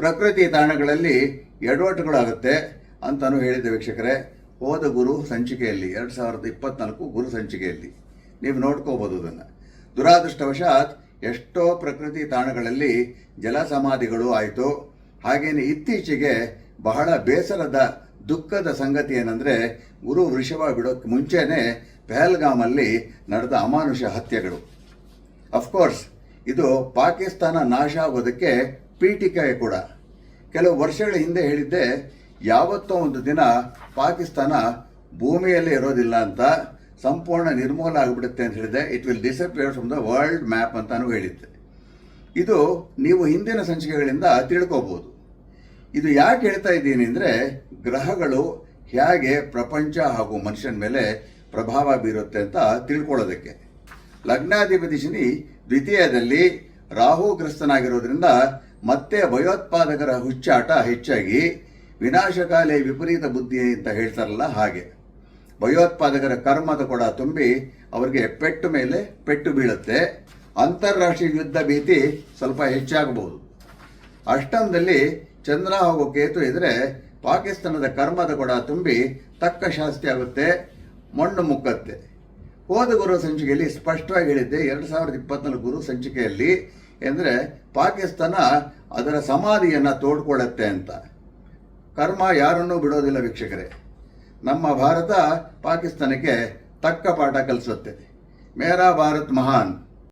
ಪ್ರಕೃತಿ ತಾಣಗಳಲ್ಲಿ ಎಡವಟ್ಟುಗಳಾಗುತ್ತೆ ಅಂತಲೂ ಹೇಳಿದ್ದೆ ವೀಕ್ಷಕರೇ. ಹೋದ ಗುರು ಸಂಚಿಕೆಯಲ್ಲಿ, ಎರಡು ಸಾವಿರದ ಇಪ್ಪತ್ನಾಲ್ಕು ಗುರು ಸಂಚಿಕೆಯಲ್ಲಿ. ನೀವು ನೋಡ್ಕೋಬೋದು ಅದನ್ನು. ದುರಾದೃಷ್ಟವಶಾತ್ ಎಷ್ಟೋ ಪ್ರಕೃತಿ ತಾಣಗಳಲ್ಲಿ ಜಲಸಮಾಧಿಗಳು ಆಯಿತು. ಹಾಗೆಯೇ ಇತ್ತೀಚೆಗೆ ಬಹಳ ಬೇಸರದ, ದುಃಖದ ಸಂಗತಿ ಏನಂದರೆ, ಗುರು ವೃಷಭ ಬಿಡೋಕ್ಕೆ ಮುಂಚೆನೇ ಪೆಹಲ್ಗಾಮಲ್ಲಿ ನಡೆದ ಅಮಾನುಷ ಹತ್ಯೆಗಳು. ಅಫ್ಕೋರ್ಸ್ ಇದು ಪಾಕಿಸ್ತಾನ ನಾಶ ಆಗೋದಕ್ಕೆ ಪೀಠಿಕೆ ಕೂಡ. ಕೆಲವು ವರ್ಷಗಳ ಹಿಂದೆ ಹೇಳಿದ್ದೆ, ಯಾವತ್ತೋ ಒಂದು ದಿನ ಪಾಕಿಸ್ತಾನ ಭೂಮಿಯಲ್ಲಿ ಇರೋದಿಲ್ಲ ಅಂತ ಸಂಪೂರ್ಣ ನಿರ್ಮೂಲ ಆಗಿಬಿಡುತ್ತೆ ಅಂತ ಹೇಳಿದೆ it will disappear from the world map ಅಂತಾನು ಹೇಳಿದ್ದೆ. ಇದು ನೀವು ಹಿಂದಿನ ಸಂಚಿಕೆಗಳಿಂದ ತಿಳ್ಕೋಬಹುದು ಇದು ಯಾಕೆ ಹೇಳ್ತಾ ಇದ್ದೀನಿ ಅಂದರೆ, ಗ್ರಹಗಳು ಹೇಗೆ ಪ್ರಪಂಚ ಹಾಗೂ ಮನುಷ್ಯನ ಮೇಲೆ ಪ್ರಭಾವ ಬೀರುತ್ತೆ ಅಂತ ತಿಳ್ಕೊಳ್ಳೋದಕ್ಕೆ. ಲಗ್ನಾಧಿಪತಿ ಶನಿ ದ್ವಿತೀಯದಲ್ಲಿ ರಾಹುಗ್ರಸ್ತನಾಗಿರೋದ್ರಿಂದ ಮತ್ತೆ ಭಯೋತ್ಪಾದಕರ ಹುಚ್ಚಾಟ ಹೆಚ್ಚಾಗಿ ವಿನಾಶಕಾಲೆ ವಿಪರೀತ ಬುದ್ಧಿ ಅಂತ ಹೇಳ್ತಾರಲ್ಲ ಹಾಗೆ. ಭಯೋತ್ಪಾದಕರ ಕರ್ಮದ ಕೊಡ ತುಂಬಿ ಅವರಿಗೆ ಪೆಟ್ಟು ಮೇಲೆ ಪೆಟ್ಟು ಬೀಳುತ್ತೆ. ಅಂತಾರಾಷ್ಟ್ರೀಯ ಯುದ್ಧ ಭೀತಿ ಸ್ವಲ್ಪ ಹೆಚ್ಚಾಗಬಹುದು. ಅಷ್ಟಮದಲ್ಲಿ ಚಂದ್ರ ಹಾಗೂ ಕೇತು ಇದ್ರೆ ಪಾಕಿಸ್ತಾನದ ಕರ್ಮದ ಕೊಡ ತುಂಬಿ ತಕ್ಕ ಶಾಸ್ತಿ ಆಗುತ್ತೆ, ಮಣ್ಣು ಮುಕ್ಕತ್ತೆ. ಹೋದ ಗುರು ಸಂಚಿಕೆಯಲ್ಲಿ ಸ್ಪಷ್ಟವಾಗಿ ಹೇಳಿದ್ದೆ, ಎರಡು ಸಾವಿರದ ಇಪ್ಪತ್ನಾಲ್ಕು ಗುರು ಸಂಚಿಕೆಯಲ್ಲಿ ಅಂದರೆ ಪಾಕಿಸ್ತಾನ ಅದರ ಸಮಾಧಿಯನ್ನು ತೋಡ್ಕೊಳ್ಳುತ್ತೆ ಅಂತ. ಕರ್ಮ ಯಾರನ್ನೂ ಬಿಡೋದಿಲ್ಲ ವೀಕ್ಷಕರೇ. ನಮ್ಮ ಭಾರತ ಪಾಕಿಸ್ತಾನಕ್ಕೆ ತಕ್ಕ ಪಾಠ ಕಲಿಸುತ್ತೆ. ಮೇರಾ ಭಾರತ್ ಮಹಾನ್.